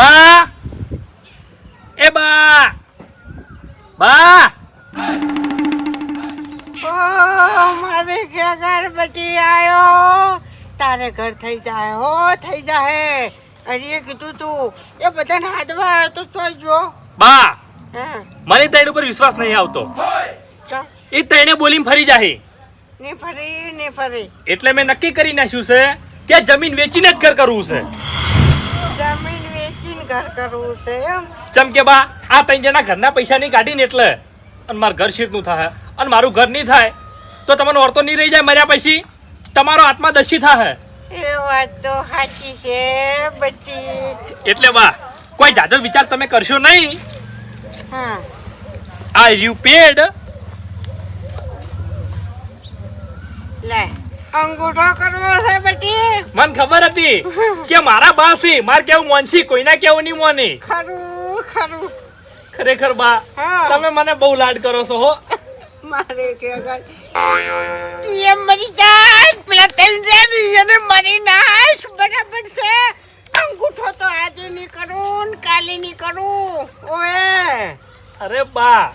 બા. એ બા. બા. ઓ મારે ક્યાં ગણપતિ આવ્યો તારે ઘર થઈ જાય હો થઈ જાય. અરે કીધું તું એ બધાને હાથમાં આવ્યો તો ચોઈ જો. બા. હા? મને તૈણ ઉપર વિશ્વાસ નહીં આવતો. એ તેણે બોલીને ફરી જાહે. ને ફરી ને ફરી. એટલે મેં નક્કી કરી નાખ્યું છે કે જમીન વેચીને જ ઘર કરવું છે. જમીન ઘર કરવું છે એમ. ચમ કે બા આ ત્રણ જણા ઘરના પૈસા નહીં કાઢીને એટલે. અને મારું ઘર શીરનું થાય. અને મારું ઘર નહીં થાય તો તમને ઓરતો નહીં રહી જાય મર્યા પછી? તમારો આત્મા દશી થાય. એ વાત તો સાચી છે બટી. એટલે બા કોઈ જાજો વિચાર તમે કરશો નહીં? હા. આ યુ પેડ લે. અંગૂઠો કરવો છે બેટી. મને ખબર હતી કે મારા બા છે. માર કેવું મોનસી કોઈના કેવું નહીં મોની? ખરું ખરું. ખરેખર બા. તમે મને બહુ લાડ કરો છો હો. મારે કે અગર તું એમ મરી જાય પેલા જણ એને મરી નાશ બરાબર છે. અંગૂઠો તો આજે નહીં કરું ને કાલે નહીં કરું. ઓએ. અરે બા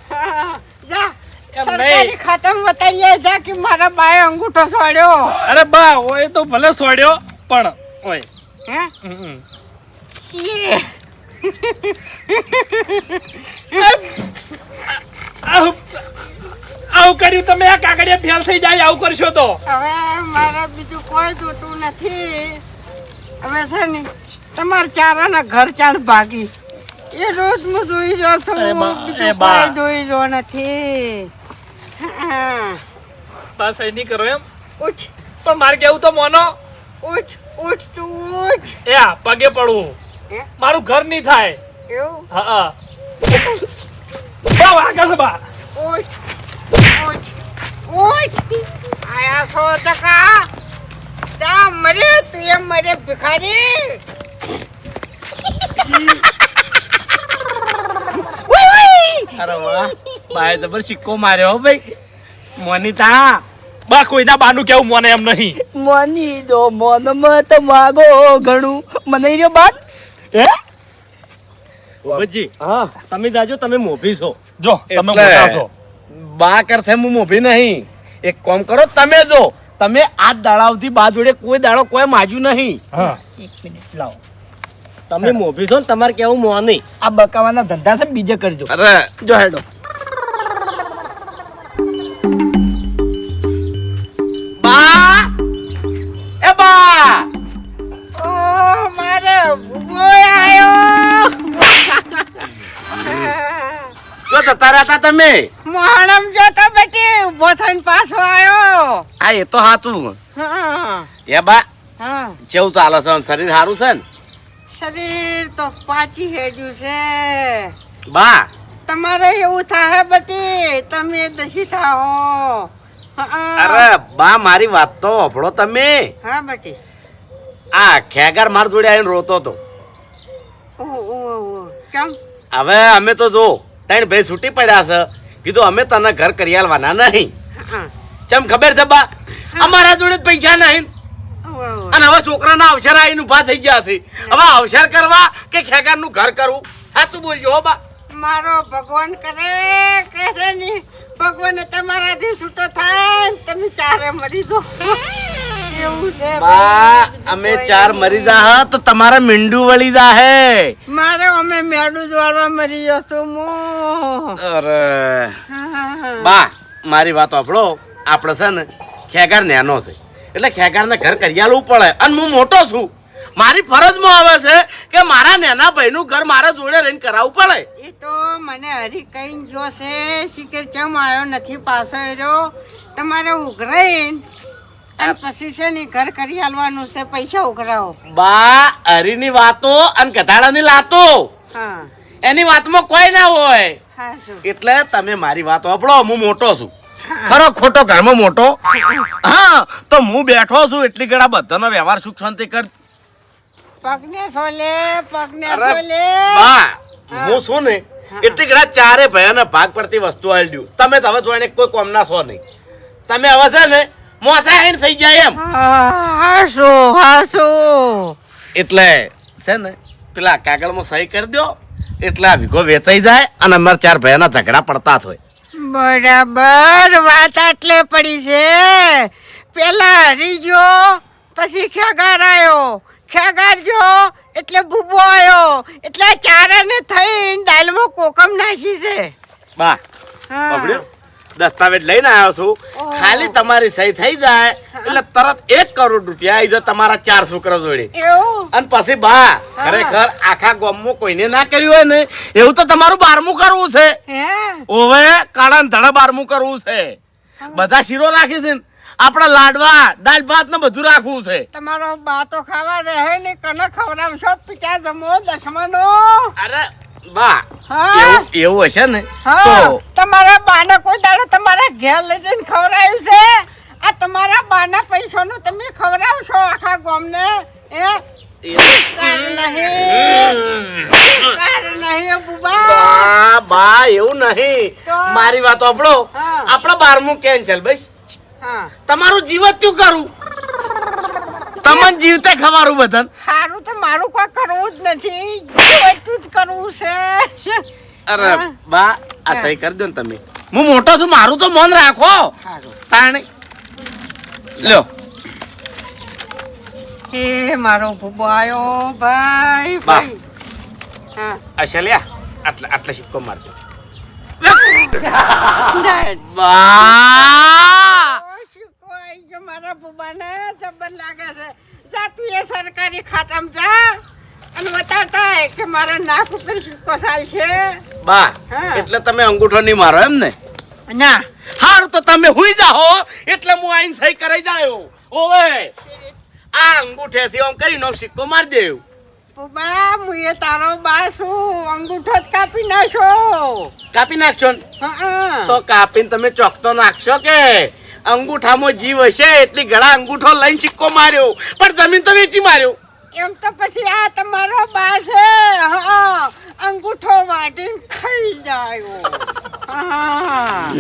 સરકારી નહીં. બતાવીએ છે કે મારા બાએ અંગૂઠો સોડ્યો. અરે બા ઓય તો ભલે સોડ્યો પણ ઓય. હે. આવું કર્યું તમે આ કાગડિયા ફેલ થઈ જાય આવું કરશો તો. હવે મારે બીજું કોઈ જોતું નથી. હવે છે ને તમારા ચારાના ઘર ચાણ ભાગી. એ રોજ હું જોઈ રહ્યો છું બીજું કોઈ જોઈ રહ્યો નથી. હા. બસ એ નહીં કરો એમ. ઉઠ. પણ મારે કેવું તો મોનો? ઉઠ ઉઠ તું ઉઠ. એ પગે પડવું. મારું ઘર નહીં થાય. એવું? હા હા. બા વાગે છે બા ઉઠ ઉઠ ઉઠ. આયા છો ટકા. તા મરે તું એમ મરે ભિખારી. અરે વાહ. બાએ જબર સિક્કો માર્યો ભાઈ. મોનિતા. બા કોઈના બાનું કેવું મને એમ નહીં. મોની દો મોન મત માગો ઘણું. મને રહ્યો બાન હે? ઓબજી હા. તમે જાજો તમે મોભી છો. જો તમે મોટા છો. બા કરથે હું મોભી નહીં. એક કામ કરો તમે જો. તમે આ દાડાવથી બા જોડે કોઈ દાડો કોઈ માજ્યું નહીં. હા. એક મિનિટ લાવો. તમે મોભી છો ને તમારે કેવું મોની આ બકાવાના ધંધા છે ને બીજે કરજો. અરે. જો હેડો. એ બા ઓ મારે બોય આયો! જો જતા રહેતા તમે. મોહણમ જોતો બેટી ઊભો થઈને પાછો આવ્યો આ એ તો હાતું હા. એ બા હા. કેવું ચાલે છે શરીર સારું છે ને? શરીર તો પાછી હેડ્યું છે. બા. તમારે એવું થાય બેટી તમે દશી થાઓ હા. અરે બા મારી વાત તો અભળો તમે. હા બટી. આ ખેગાર માર જોડે આવીને રોતો તો. ઓ ઓ ઓ કેમ? હવે અમે તો જો ત્રણ ભાઈ છૂટી પડ્યા છે. કીધું અમે તને ઘર કરી આલવાના નહીં. ચમ ખબર છે બા? અમારા જોડે પૈસા નહીં. અને હવે છોકરાના અવસર આવીને ઊભા થઈ ગયા છે. હવે અવસર કરવા કે ખેગારનું ઘર કરવું? હા તું બોલજો હો બા. મારો ભગવાન કરે કે છે ની ભગવાન તમારાથી છૂટો થાય તમે ચારે મરી દો એવું છે બા અમે ચાર મરી. જા તો તમારે મીંડું વળી જા હે મારે અમે મેડું દોડવા મરી ગયો છું હું અરે. બા મારી વાત આપણો આપણે છે ને ખેગાર નેનો છે. એટલે ખેગારને ઘર કરી આલવું પડે અને હું મોટો છું. મારી ફરજમાં આવે છે કે મારા નેના ભાઈનું ઘર મારા જોડે રહીને કરાવવું પડે. એ તો મને હરી કઈ જોશે શિકર ચમ આવ્યો નથી પાછો એરો તમારે ઉઘરાઈને અને પછી છે ને ઘર કરી આલવાનું છે પૈસા ઉઘરાવો. બા હરીની વાતો અને ગધાડાની લાતો. હા. એની વાતમાં કોઈ ના હોય. એટલે તમે મારી વાત વાપરો હું મોટો છું. ખરો ખોટો ઘરમાં મોટો? હા તો હું બેઠો છું એટલી ઘણા બધાનો વ્યવહાર સુખ શાંતિ કર પગને સોલે પગને સોલે. બા હું. શું ને એટલી ઘણા ચારે ભાઈઓના ભાગ પડતી વસ્તુ આલી તમે તો હવે જોઈને કોઈ કોમના છો નહીં. તમે હવે છે ને મોસા હેન થઈ જાય એમ. હાસો હાસો. એટલે છે ને પેલા કાગળમાં સહી કરી દો એટલે આ વીઘો વેચાઈ જાય અને અમારા ચાર ભાઈના ઝઘડા પડતા હોય. બરાબર વાત આટલે પડી છે. પેલા હરીજો પછી ખેગાર આવ્યો ખેગાર જો એટલે બુબો આવ્યો એટલે ચારાને થઈને દાલમાં કોકમ નાખી છે. બા. દસ્તાવેજ લઈને આવ્યો છું. ખાલી તમારી સહી થઈ જાય એટલે તરત એક કરોડ રૂપિયા આવી જાય તમારા ચાર છોકરા જોડે. અને પછી બા ખરેખર આખા ગામમાં કોઈને ના કર્યું હોય ને એવું તો તમારું બારમું કરવું છે. ઓવે કાળા ધડે બારમું કરવું છે. બધા શીરો રાખી છે ને. આપણા લાડવા દાળ ભાત ને બધું રાખવું છે. તમારો બા તો ખાવા રહે ને? કને ખવડાવશો પિતા જમો દસમાનો અરે બા હા. એવું એવું હશે ને? તો તમારા બાને કોઈ દાડો તમારા ઘેર લઈ જઈને ખવડાવ્યું છે? આ તમારા બાના પૈસાનું તમે ખવડાવશો આખા ગામને? બુબા. બા એવું નહીં. મારી વાત આપણો. આપણા બારમું કેન્સલ ભાઈ તમારું જીવત શું કરું? તમને જીવતે ખવારું બધાને. સારું તો મારું કોઈ કરવું જ નથી. જીવતું જ કરવું છે. અરે બા આ સહી કરી દો ને તમે. હું મોટો છું મારું તો મન રાખો. તાણે. લ્યો. એ મારો ભૂબો આવ્યો ભાઈ ભાઈ. હા. અશલ્યા આટલા આટલા સિક્કો મારજો. બા. મારા ભૂબાને જબર લાગે છે. જા તું એ સરકારી ખાતામાં જા અને બતાવતા કે મારા નાક ઉપર સિક્કો છે. બા એટલે તમે અંગૂઠો નહીં મારો એમ ને? ના. હારું તો તમે હુઈ જાઓ એટલે હું આઈન સહી કરાઈ જાયો. ઓવે આ અંગૂઠેથી આમ કરીને આમ સિક્કો મારી દેવ. ભૂબા હું એ તારો બા છું. અંગૂઠો જ કાપી નાખો. કાપી નાખશો તો કાપીને તમે ચોકતો નાખશો કે? અંગૂઠામાં જીવ હશે એટલી ઘણા અંગૂઠો લઈને સિક્કો માર્યો. પણ જમીન તો વેચી માર્યો. એમ તો પછી આ તમારો બા છે હા અંગૂઠો વાટીને ખાઈ જાય. હા.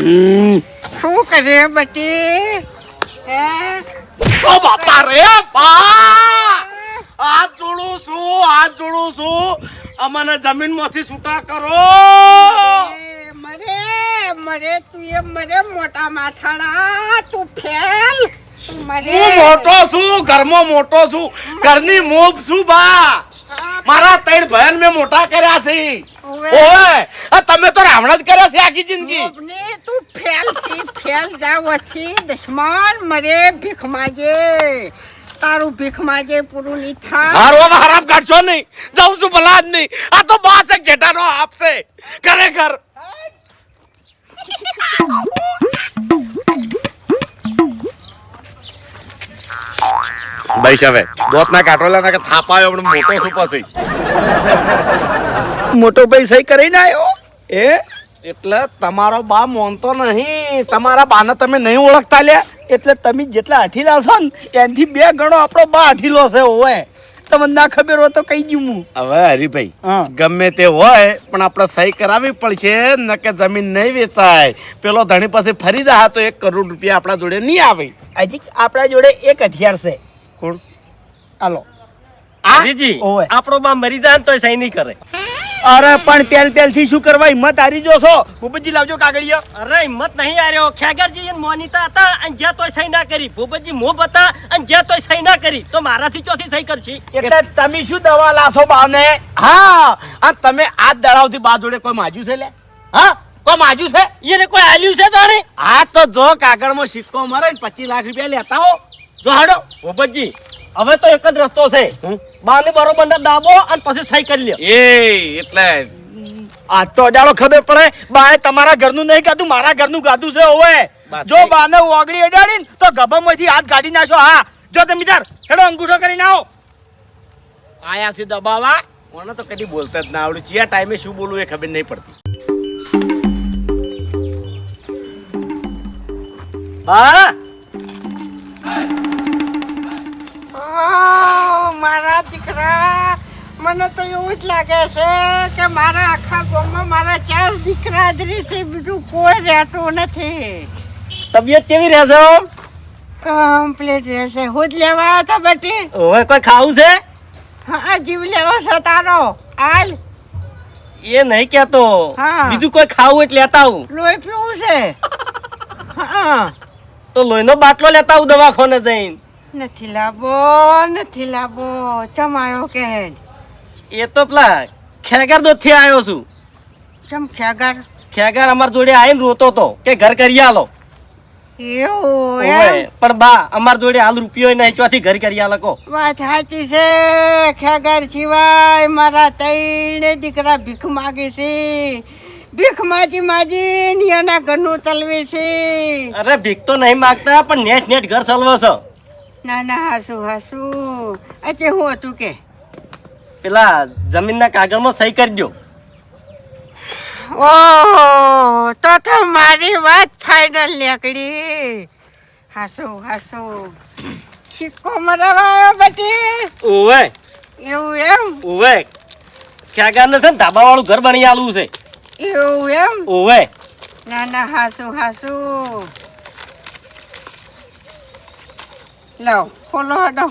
શું કરે બટી? હે? ઓ બાપા રે બા હાથ જોડું છું હાથ જોડું છું અમને જમીનમાંથી છૂટા કરો. એ મરે તું એ મરે મોટા માથાડા તું ફેલ. હું મોટો છું ઘરમાં મોટો છું. ઘરની મોબ છું બા. મારા ત્રણ ભાઈઓને મેં મોટા કર્યા છે. ઓય આ તમે તો રામણા જ કર્યા છે આખી જિંદગી. તું ફેલ સી ફેલ જાવથી દશમાન મરે ભીખ માગે. તારું ભીખ માગે પૂરું નહીં થાય. હારો હરામ કાઢશો નહીં. જાઉં છું ભલા જ નહીં. આ તો બાસ એક જેઠાનો આપશે ખરેખર. ભાઈ શવે દોત ના કાટોલા ના થાપાયો પણ મોટો શું પછી. મોટો ભાઈ સહી કરીને આવ્યો એ? એટલે તમારો બા મોનતો નહીં. તમારા બાને તમે નહીં ઓળખતા લ્યા. એટલે તમે જેટલા અઠીલા છો ને એનાથી બે ગણો આપણો બા અઠીલો છે ઓવે. તમને ના ખબર હોય તો કહી દઉં હું. હવે હરીભાઈ ગમે તે હોય પણ આપણે સહી કરાવવી પડશે નકે જમીન નહીં વેચાય. પેલો ધણી પાસે ફરી જાય તો એક કરોડ રૂપિયા આપણા જોડે નહીં આવે. હજી આપણા જોડે એક હથિયાર છે. કોણ? હાલો. આપણો બા મરી જાય ને તોય સહી નહીં કરે. અરે પણ પેલ પેલથી શું કરવા? હિંમત હારી જો છો. ભૂપતજી લાવજો કાગળિયા. અરે હિંમત નહીં આર્યો ખેગરજી અને મોનિતા હતા અને જ્યાં તોય સહી ના કરી. ભૂપતજી મોબ હતા અને જ્યાં તોય સહી ના કરી. તો મારાથી ચોથી સહી કરશી. એટલે તમે શું દવા લાશો બાને હા. આ તમે આ દડાવથી બા જોડે કોઈ માજ્યું છે લે? હા? કોઈ માજ્યું છે? એને કોઈ આલ્યું છે તારે આ તો જો કાગળમાં સિક્કો મરે ને પચીસ લાખ રૂપિયા લેતા હો. જો હાડો. ભૂપતજી હવે તો એક જ રસ્તો છે. બાને બરોબર ના દાબો અને પછી સહી કરી લ્યો. એ એટલે આ તો અડાળો ખબર પડે. બાએ તમારા ઘરનું નહીં ગાધું મારા ઘરનું ગાધું છે ઓવે. જો બાને ઓગળી અડાડી તો ગભામાંથી હાથ કાઢી નાખો હા. જો તમે તાર હેડો અંગૂઠો કરીને આવો. આયા છે દબાવા મને તો કદી બોલતા જ ના આવડ્યું ચિયા ટાઈમે શું બોલવું એ ખબર નહીં પડતી. હા મારા દીકરા મને તો એવું જ લાગે છે કે મારા આખા ગામમાં મારા ચાર દીકરા દરી છે બીજું કોઈ રહેતું નથી. તબિયત કેવી રહેશે કમ્પ્લીટ રહેશે. હું જ લેવા હતા બેટી. હવે કોઈ ખાવું છે? હા જીવ લેવો છે તારો. હાલ. એ નહીં કેતો. બીજું કોઈ ખાવું એટલે લેતા આવું. લોહી પીવું છે. હા. તો લોહીનો બાટલો લેતા આવું દવાખાને જઈને. નથી લાવો નથી લાવો આવ્યો કે એ તો પેલા ખેગાર દોથી આવ્યો છું. ચમ ખેગર? ખેગર અમાર જોડે આવીને રોતો તો કે ઘર કરી આલો. એવું પણ બા અમાર જોડે હાલ રૂપિયો નહીં ચોથી ઘર કરી આલો કો. વાત સાચી છે ખેગર સિવાય મારા તઈને દીકરા ભીખ માગે છે. ભીખ માજી માજી નિયાના ઘરનું ચલવે છે. અરે ભીખ તો નહીં માગતા પણ નેટ નેટ ઘર ચલવો છો. ના ના હાસુ હાસુ. અચે હું હતું કે? પેલા જમીનના કાગળમાં સહી કરી દો ઓ તો તો મારી વાત ફાઇનલ નીકળી. હાસુ હાસુ. સિક્કો મરાવાયો બટી ઓવે એવું એમ? ઓવે ખેગાર ને છે ને ધાબા વાળું ઘર બની આલું છે. એવું એમ? ઓવે ના ના હાસુ હાસુ. લો ખોલો હડો.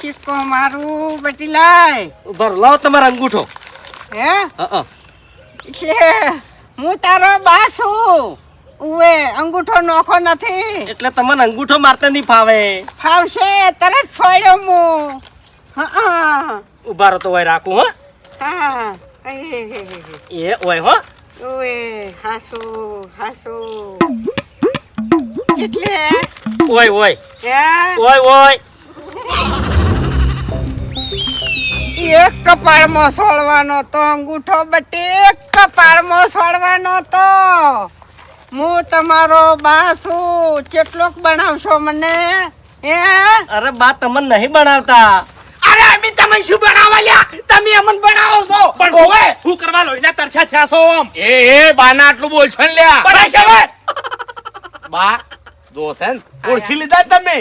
સિક્કો મારું બટી લાય. ઉભર લાવો તમારો અંગૂઠો. હે? હા એટલે હું તારો બા છું. ઉવે અંગૂઠો નોખો નથી. એટલે તમને અંગૂઠો મારતા નહીં ફાવે. ફાવશે તરત છોડ્યો હું. હા ઊભા રહો તો હોય રાખું હો. હા એ. એ ઓય હો. ઉવે હાસુ હાસુ. એટલે ઓય ઓય. ઓય ઓય. એક કપાળમાં સોળવાનો તો અંગૂઠો બટે એક કપાળમાં સોળવાનો તો. હું તમારો બા છું. કેટલોક બનાવશો મને? હે? અરે બા તમને નહીં બનાવતા. અરે અમે તમે શું બનાવવા લ્યા? તમે અમને બનાવો છો. પણ ઓવે. હું કરવા લોહીના તરછા થયા છો આમ. એ એ બાના આટલું બોલશો ને લ્યા. બા દોસ્ત ઓળખી લીધા તમે?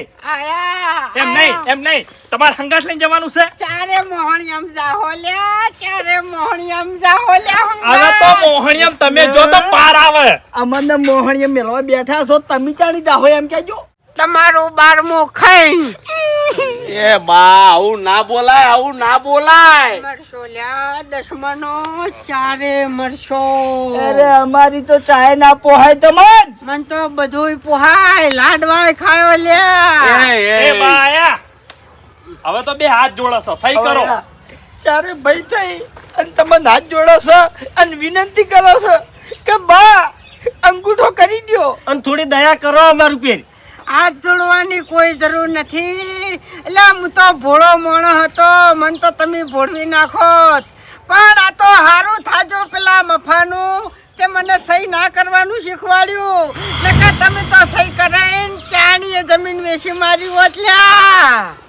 એમ નહીં એમ નહીં. તમારે હંગાસ લઈને જવાનું છે? ચારે મોહણિયમ જાહો લ્યા ચારે મોહણિયમ જાહો હવે તો મોહણિયમ તમે જો તો પાર આવે. અમને મોહણીએ મેળવા બેઠા છો તમે ચાણી જાહો એમ કહેજો. તમારું બારમું ખાઈ એ બા આવું ના બોલાય આવું ના બોલાય. મરશો લ્યા દસમનો ચારે મરશો. અરે અમારી તો ચાય ના પોહાય તમન. મન તો બધુંય પોહાય લાડવાય ખાયો લ્યા. એ બા આયા. હવે તો બે હાથ જોડે છે સહી કરો. ચારે ભાઈ થઈ અને તમને હાથ જોડો છો અને વિનંતી કરો છો કે બા અંગૂઠો કરી દ્યો. અને થોડી દયા કરો અમારું પેર હાથ જોડવાની કોઈ જરૂર નથી. એટલે હું તો ભોળો મોણો હતો, મને તો તમે ભોળવી નાખો પણ આ તો હારું થાજો પેલા મફાનું, તે મને સહી ના કરવાનું શીખવાડ્યું. નકર તમે તો સહી કરાવીને ચાણીએ જમીન વેચી મારી હોત લ્યા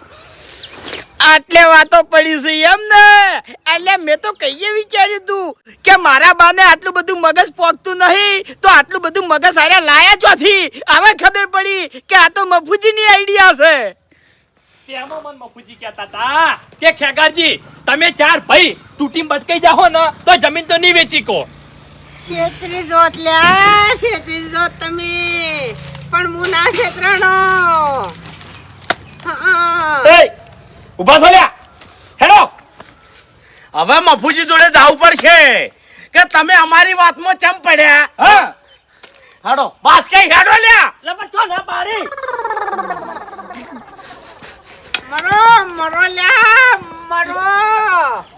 આટલે વાતો પડી છે એમ ને એટલે મેં તો કહીએ વિચાર્યું તું કે મારા બાને આટલું બધું મગજ પોકતું નહીં તો આટલું બધું મગજ આ લાયા ચોથી હવે ખબર પડી કે આ તો મફુજીની આઈડિયા છે. તેમાં મન મફુજી કહેતા હતા કે ખેગારજી તમે ચાર ભાઈ તૂટી બટકાઈ જાઓ ને તો જમીન તો નહીં વેચી કો. છેતરી જોત લ્યા છેતરી જોત તમે. પણ હું ના છેતરાણો. હા. એ ઊભા થો હેડો. હવે મફુજી જોડે જવું પડશે કે તમે અમારી વાતમાં ચમ પડ્યા? હા. હાડો બસ કઈ હેડો લ્યા. એટલે પણ ના પાડી મરો મરો લ્યા મરો.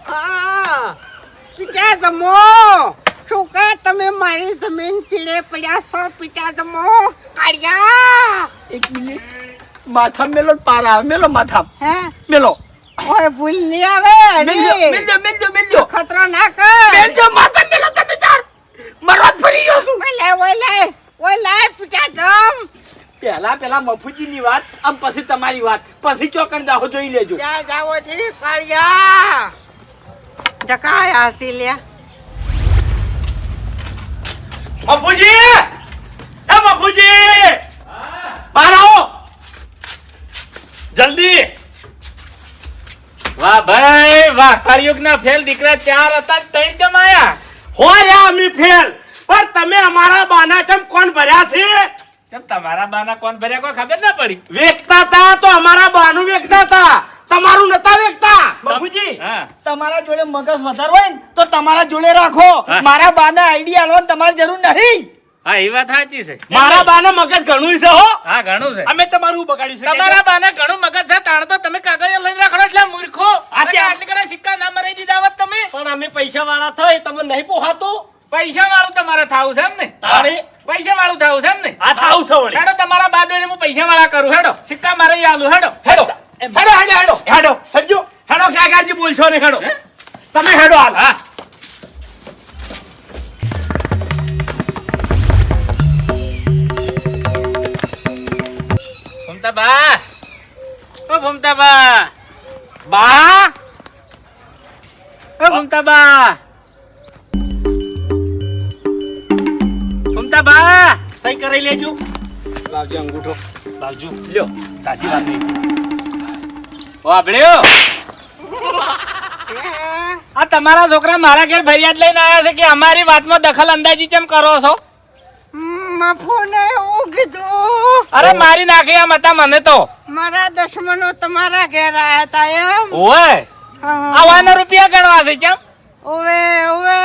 હા. પીટા જમો. શું કે તમે મારી જમીન ચીડે પડ્યા છો? પીટા જમો. કાઢ્યા એક મિનિટ. માથા મેલો પાર આવે. મેલો માથા. હે? મેલો. ઓય ભૂલ નહીં આવે મેલજો મેલજો મેલજો મેલજો. ખતરો ના કર. મેલજો માથા મેલો તમે તાર. મરવા ફરી ગયો છું. ઓય લે ઓય લે. ઓય લે પીટા જમ પહેલા પહેલા મફુજીની વાત આમ પછી તમારી વાત. પછી ચોકણ દાહો જોઈ લેજો. જા જાવો થી કાળિયા જકાય આસી લ્યા મફુજી! એ મફુજી! બહાર આવો. જલ્દી. વાહ ભાઈ વાહ કળિયુગ ના ફેલ દીકરા ચાર હતા ત્રણ જમાયા. હો રે અમે ફેલ. પણ તમે અમારા બાના ચમ કોણ ભર્યા છે? ચમ તમારા બાના કોણ ભર્યા કોઈ ખબર ના પડી? વેચતા તા તો અમારા બાનું વેચતા તા. તમારું નતા વેચતા. બાપુજી તમારા જોડે મગજ વધાર હોય ને તો તમારા જોડે રાખો. મારા બાના આઈડિયા આલવાની તમારી જરૂર નહીં. હા એ વાત સાચી છે. મારા બાને મગજ ઘણું છે હો. હા ઘણું છે. અમે તમારું બગાડ્યું છે તમારા બાને ઘણું મગજ છે તાણ તો તમે કાગળિયા લઈને રાખડો એટલે મૂર્ખો. આ આ ત્યાં- આટલી કડા સિક્કા ના મરાઈ દીધા હોત તમે. પણ અમે પૈસા વાળા થાય તમને નહીં પોહાતું? પૈસા વાળું તમારે થાવું છે એમ ને? તારે પૈસા વાળું થાવું છે એમ ને? આ થાવ છે વળી. હેડો તમારા બાદ વડે હું પૈસા વાળા કરું હેડો. સિક્કા મારે આલુ હેડો. હેડો. હેડો હેડો હેડો. હેડો સમજો? હેડો કાકાજી બોલશો ને હેડો. તમે હેડો હાલ. હા. ભમતા બા ઓ ભમતા બા? બા ઓ ભમતા બા. ભમતા બા સહી કરાઈ લેજો. લાવજો અંગૂઠો. લાવજો. લ્યો. સાચી વાત નહીં. વાપડ્યો આ તમારા છોકરા મારા ઘેર ફરિયાદ લઈને આવ્યા છે કે અમારી વાતમાં દખલ અંદાજી કેમ કરો છો? મફુને એવું કીધું. અરે મારી નાખી આમ હતા મને તો. મારા દુશ્મનો તમારા ઘેર આયા તા એમ. ઓય. આવાના રૂપિયા ગણવા છે કેમ ઓવે ઓવે.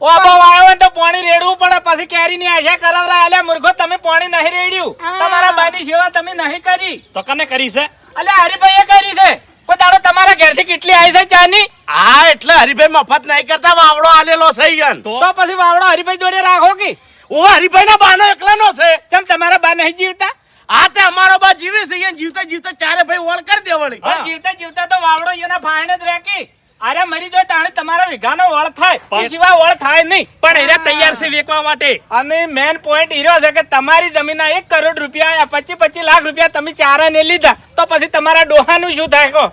ઓ બહુ આવ્યો તો પાણી રેડવું પડે પછી કેરી ની આશા કરાવરા અલ્યા મૂર્ખો તમે પાણી નહીં રેડ્યું. તમારા બાની સેવા તમે નહીં કરી. તો કને કરી છે? અલ્યા એ કરી છે. કોઈ દાડો તમારા ઘેરથી કેટલી આવી છે ચાની? હા એટલે હરિભાઈ મફત નહીં કરતા વાવડો આલેલો થઈ ગયો તો પછી વાવડો હરિભાઈ જોડે રાખો કે? ઓ હરિભાઈ ના બાનો એકલાનો છે. કેમ તમારા બા નહીં જીવતા? આ તે અમારો બા જીવે છે અહીંયા જીવતા જીવતા ચારે ભાઈ ઓળ કરી પણ જીવતા જીવતા તો વાવડો એના ફાયણ જ રાખી. અરે મરી જાય તાણે તમારા વિઘાનો વળ થાય. સિવાય વળ થાય નહીં. પણ એરા તૈયાર છે વેચવા માટે. અને મેન પોઈન્ટ હીરો છે કે તમારી જમીનના એક કરોડ રૂપિયા પચીસ પચીસ લાખ રૂપિયા તમે ચારા ને લીધા. તો પછી તમારા ડોહાનું શું થાય કો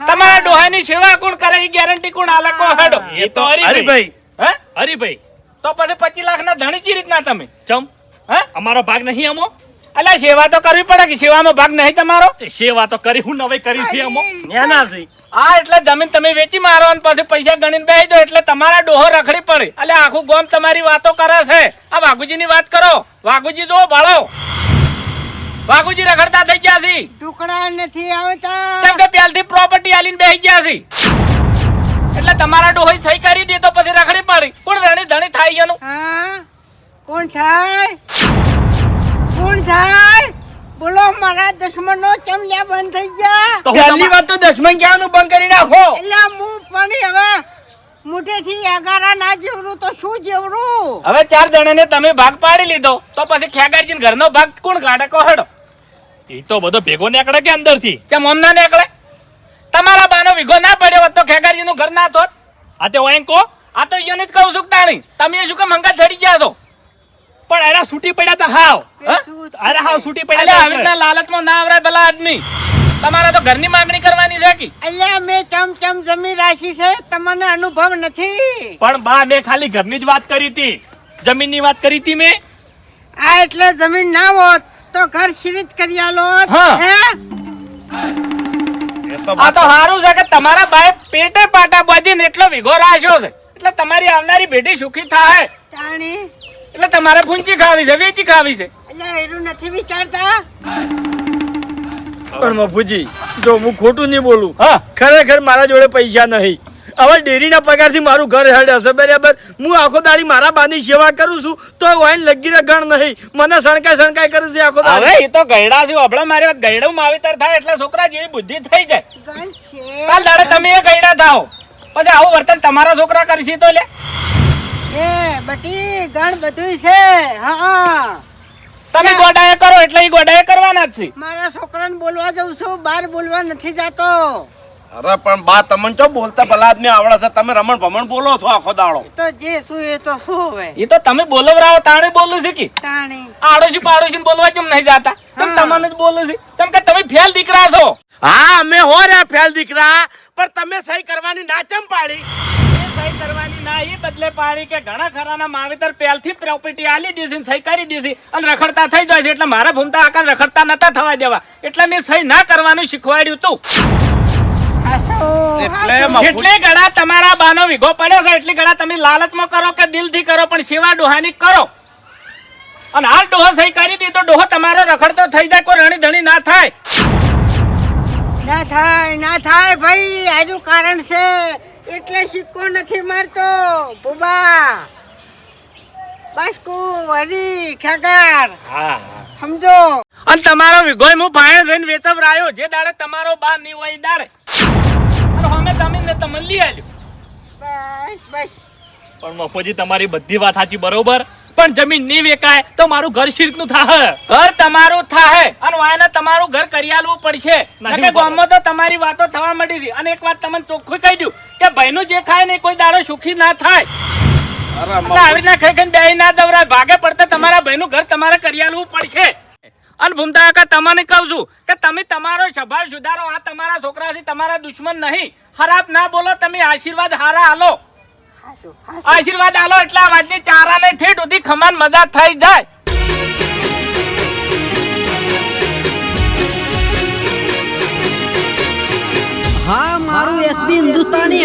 તમારા ડોહાની સેવા કોણ કરે? એ ગેરંટી કોણ આલે કહો હેડો. એ તો હરિભાઈ. હે? હરીભાઈ. તો પછી પચીસ લાખ ના ધણી ચી રીતના તમે? ચમ? હે? અમારો ભાગ નહીં અમો અલ્યા સેવા તો કરવી પડે કે સેવામાં ભાગ નહીં તમારો? સેવા તો કરી હું નવે કરી છે અમો છે હા એટલે જમીન તમે વેચી મારો અને પછી પૈસા ગણીને બેસી દો એટલે તમારા ડોહો રખડી પડે. એટલે આખું ગોમ તમારી વાતો કરે છે. આ વાઘુજીની વાત કરો. વાઘુજી જો ભાળો વાઘુજી રખડતા થઈ ગયા છે. ટુકડા નથી આવતા. કેમ કે પ્યાલથી પ્રોપર્ટી આલીને બેસી ગયા છે. એટલે તમારા ડોહી સહી કરી દે તો પછી રખડી પડી. પણ રણી ધણી થાય એનું? હા? કોણ થાય? કોણ થાય? બોલો મારા દુશ્મનો ચમલ્યા બંધ થઈ ગયા. તો પહેલી વાત તો દસમન ક્યાંનું બંધ કરી નાખો? એટલે હું પણ હવે મુઠેથી અગારા ના જેવડું તો શું જેવડું હવે ચાર જણાને તમે ભાગ પાડી લીધો. તો પછી ખેગારજી ઘરનો ભાગ કોણ કાઢે? કહો હેડો. એ તો બધો ભેગો નીકળે કે અંદરથી? ચમ ઓમ ના નીકળે? તમારા બાનો વિઘો ના પડ્યો હોત તો ખેગારજી નું ઘર ના થોત આ તે ઓયન કો આ તો એને જ કહું છું કે તાણી તમે શું કામ હંગા ચડી ગયા છો? પણ એના છૂટી પડ્યા તા હાવ. અરે હાવ છૂટી પડ્યા આવી રીતના લાલચમાં ના આવરાય ભલા આદમી. તમારે તો ઘરની માંગણી કરવાની છે કે? અલ્યા ચમ ચમ જમી રાશી છે તમને અનુભવ નથી. પણ બા મેં ખાલી ઘરની જ વાત કરી હતી. જમીનની વાત કરી હતી મેં. આ એટલે જમીન ના હોત તો ઘર શ્રીત કરી આલો હા. હે આ તો સારું છે કે તમારા ભાઈ પેટે પાટા બાજીને એટલો વિઘો રાખ્યો છે. એટલે તમારી આવનારી ભેટી સુખી થાય તાણી. એટલે તમારે ફૂંચી ખાવી છે વેચી ખાવી છે. એટલે એનું નથી વિચારતા? પણ મફુજી જો હું ખોટું નહીં બોલું હા. ખરેખર મારા જોડે પૈસા નહીં. હવે ડેરીના પગારથી મારું ઘર હેડે હશે બરાબર? હું આખો દાડી મારા બાની સેવા કરું છું તો વાઈન લગી ગણ નહીં. મને સણકાય સણકાય કરે છે આખો હવે એ તો ગયડા છે આપણે મારી વાત ગયડું માવિતર થાય એટલે છોકરા જેવી બુદ્ધિ થઈ જાય. કાલ દાડે તમે એ ગયડા થાઓ. પછી આવું વર્તન તમારા છોકરા કરશે તો લે. છે બટી ગણ બધું છે હા. તમે ગોડાએ કરો એટલે એ ગોડાએ કરવાના જ છે. મારા છોકરાને બોલવા જઉં છું બહાર બોલવા નથી જાતો. અરે પણ બા તમને ચો બોલતા ભલા આદમી આવડે છે. તમે રમણ ભમણ બોલો છો આખો દાડો. તો જે શું એ તો શું હવે? એ તો તમે બોલવરાવો તાણે બોલું છે કે? તાણે. આડોશી પાડોશી બોલવા કેમ નહીં જાતા? કેમ તમને જ બોલું છે? તમ કે તમે ફેલ દીકરા છો. હા અમે હો રે ફેલ દીકરા પણ તમે સહી કરવાની ના ચમ પાડી? સહી કરવાની ના એ બદલે પાડી કે ઘણા ખરાના માવેતર પહેલથી પ્રોપર્ટી આલી દીધી સહી કરી દીધી અને રખડતા થઈ જાય છે. એટલે મારા ભૂમતા આકાર રખડતા નતા થવા દેવા. એટલે મેં સહી ના કરવાનું શીખવાડ્યું તું. એટલે હાસો. મફુ- જેટલી ગળા તમારા બાનો વિઘો પડ્યો છે એટલી ગળા તમે લાલચમાં કરો કે દિલથી કરો પણ સેવા ડોહાની કરો. અને હાલ ડોહો સહી કરી દી તો ડોહો તમારો રખડતો થઈ જાય કોઈ રણી ધણી ના થાય. ના થાય ના થાય ભાઈ આનું કારણ છે એટલે સિક્કો નથી મારતો. બુબા બાસ્કુ હરી ખેગાર હા સમજો. અને તમારો વિઘોય હું ભાણે જઈને વેચવરાયો જે દાડે તમારો બા નહીં હોય દાડે. તમે ને તમને લઈ આલ્યો. બસ બસ. પણ મફોજી તમારી બધી વાત સાચી બરોબર? પણ જમીન નહીં વેકાય તો મારું ઘર શીર્કનું થાહે. ઘર તમારું થાહે. અને વાયને તમારું ઘર કરી આલવું પડશે. નહીં નકે ગામમાં તો તમારી વાતો થવા માંડી છે. અને એક વાત તમને ચોખ્ખું કહી દઉં કે ભાઈનું જે ખાય ને કોઈ દાડો સુખી ના થાય. અરે આવી રીતના ખાઈ ખાઈને બે ના દવરાય. ભાગે પડતા તમારા ભાઈનું ઘર તમારે કરી આલવું પડશે. અને ભૂમતા કાકા તમને કહું છું કે તમે તમારો સ્વભાવ સુધારો. આ તમારા છોકરાથી તમારા દુશ્મન નહીં. ખરાબ ના બોલો તમે આશીર્વાદ હારા હાલો. આશીર્વાદ આલો એટલે આ વાતની ચારાને ઠેઠ સુધી ખમાન મજા થઈ જાય. હા મારું એસબી હિન્દુસ્તાની